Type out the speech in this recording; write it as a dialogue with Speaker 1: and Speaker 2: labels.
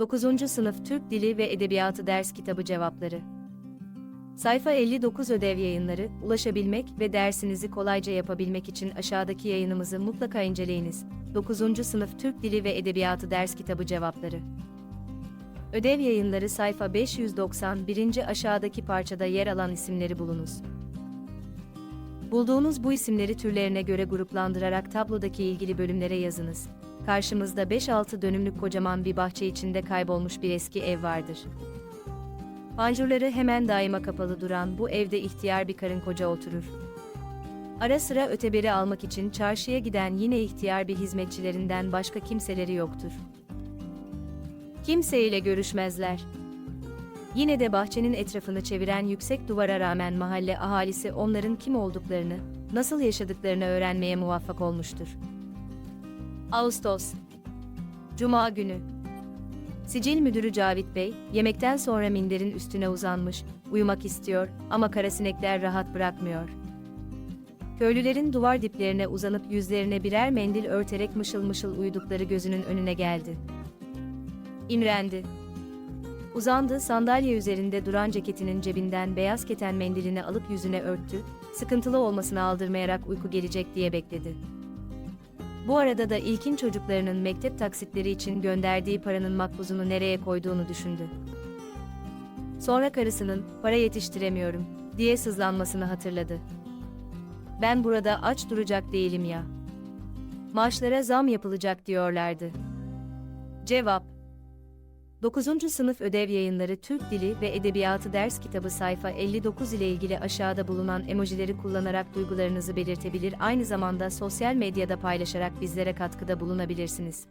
Speaker 1: 9. Sınıf Türk Dili ve Edebiyatı Ders Kitabı Cevapları Sayfa 59 Ödev Yayınları, ulaşabilmek ve dersinizi kolayca yapabilmek için aşağıdaki yayınımızı mutlaka inceleyiniz. 9. Sınıf Türk Dili ve Edebiyatı Ders Kitabı Cevapları Ödev Yayınları sayfa 591. aşağıdaki parçada yer alan isimleri bulunuz. Bulduğunuz bu isimleri türlerine göre gruplandırarak tablodaki ilgili bölümlere yazınız. Karşımızda 5-6 dönümlük kocaman bir bahçe içinde kaybolmuş bir eski ev vardır. Panjurları hemen daima kapalı duran bu evde ihtiyar bir karın koca oturur. Ara sıra öteberi almak için çarşıya giden yine ihtiyar bir hizmetçilerinden başka kimseleri yoktur. Kimseyle görüşmezler. Yine de bahçenin etrafını çeviren yüksek duvara rağmen mahalle ahalisi onların kim olduklarını, nasıl yaşadıklarını öğrenmeye muvaffak olmuştur. Ağustos Cuma günü Sicil müdürü Cavit Bey, yemekten sonra minderin üstüne uzanmış, uyumak istiyor ama karasinekler rahat bırakmıyor. Köylülerin duvar diplerine uzanıp yüzlerine birer mendil örterek mışıl mışıl uyudukları gözünün önüne geldi. İmrendi. Uzandı, sandalye üzerinde duran ceketinin cebinden beyaz keten mendilini alıp yüzüne örttü, sıkıntılı olmasını aldırmayarak uyku gelecek diye bekledi. Bu arada da ilkin çocuklarının mektep taksitleri için gönderdiği paranın makbuzunu nereye koyduğunu düşündü. Sonra karısının, para yetiştiremiyorum, diye sızlanmasını hatırladı. Ben burada aç duracak değilim ya. Maaşlara zam yapılacak diyorlardı. Cevap 9. Sınıf Ödev Yayınları Türk Dili ve Edebiyatı Ders Kitabı sayfa 59 ile ilgili aşağıda bulunan emojileri kullanarak duygularınızı belirtebilir aynı zamanda sosyal medyada paylaşarak bizlere katkıda bulunabilirsiniz.